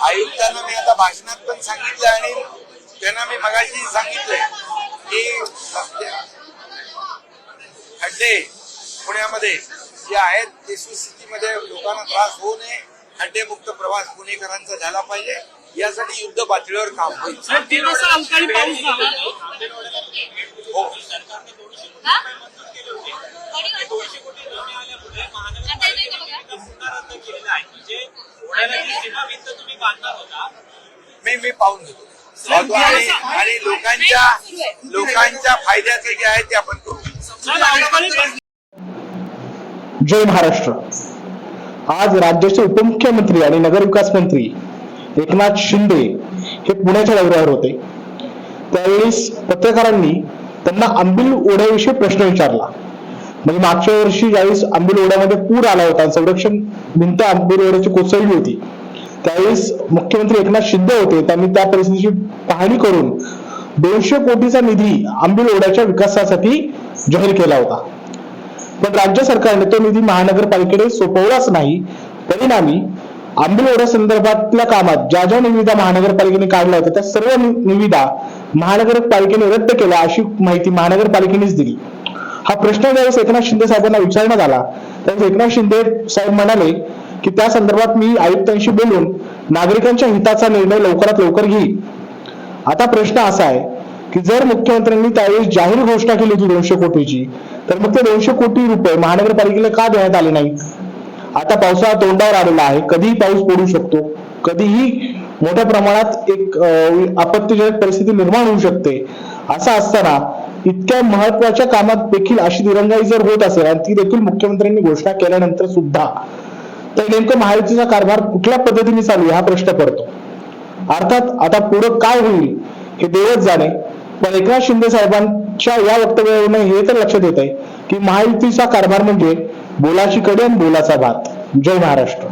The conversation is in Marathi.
आयुक्तांना मी आता भाषणात पण सांगितलं आणि त्यांना मी मगाशी सांगितलंय की खड्डे पुण्यामध्ये जे आहेत ते सुस्थितीमध्ये लोकांना त्रास होऊ नये. खड्डेमुक्त प्रवास पुणेकरांचा झाला पाहिजे. यासाठी युद्ध पातळीवर काम होईल. हो दोनशे कोटी रमी आल्यामुळे महानगरपालिकेने पुन्हा रद्द केलेलं आहे म्हणजे पुण्याला जी सीमा भिंत तुम्ही बांधणार होता मी मी पाहून घेतो. आणि आणि लोकांच्या लोकांच्या फायद्याचं जे आहे ते आपण करू. जय महाराष्ट्र. आज राज्याचे उपमुख्यमंत्री आणि नगरविकास मंत्री एकनाथ शिंदे हे पुण्याच्या दौऱ्यावर होते. त्यावेळेस पत्रकारांनी त्यांना आंबिल ओढ्याविषयी प्रश्न विचारला. म्हणजे मागच्या वर्षी ज्यावेळेस आंबील ओढ्यामध्ये पूर आला होता संरक्षण भिंत आंबील ओढ्याची कोसळली होती त्यावेळेस मुख्यमंत्री एकनाथ शिंदे होते. त्यांनी त्या परिस्थितीची पाहणी करून दोनशे कोटीचा निधी आंबील ओढ्याच्या विकासासाठी जाहीर केला होता. पण राज्य सरकारने तो निधी महानगरपालिकेकडे सोपवलाच नाही. परिणामी आंबिल संदर्भातल्या कामात ज्या ज्या निविदा महानगरपालिकेने काढल्या होत्या त्या सर्व निविदा महानगरपालिकेने रद्द केल्या अशी माहिती महानगरपालिकेनेच दिली. हा प्रश्न ज्यावेळेस एकनाथ शिंदे साहेबांना विचारण्यात आला त्यावेळेस एकनाथ शिंदे साहेब म्हणाले की त्या संदर्भात मी आयुक्तांशी बोलून नागरिकांच्या हिताचा निर्णय लवकरात लवकर घेईल आता प्रश्न असा आहे की जर मुख्यमंत्र्यांनी त्यावेळी जाहीर घोषणा केली होती दोनशे कोटीची तर मग ते दोनशे कोटी रुपये महानगरपालिकेला का देण्यात आले नाही आता पावसाळा तोंडावर आलेला आहे कधीही पाऊस पडू शकतो कधीही मोठ्या प्रमाणात एक अं, आपत्तीजनक परिस्थिती निर्माण होऊ शकते. असं असताना इतक्या महत्त्वाच्या कामात देखील अशी दिरंगाई जर होत असेल आणि ती देखील मुख्यमंत्र्यांनी घोषणा केल्यानंतर सुद्धा तर नेमकं महायुतीचा कारभार कुठल्या पद्धतीने चालू आहे हा प्रश्न पडतो. अर्थात आता पुढं काय होईल हे देवच जाणे. पण एकनाथ शिंदे साहेबांच्या या वक्तव्यावरून हे तर लक्षात येत आहे की महायुतीचा कारभार म्हणजे बोलाची कडी आणि बोलाचा भात. जय महाराष्ट्र.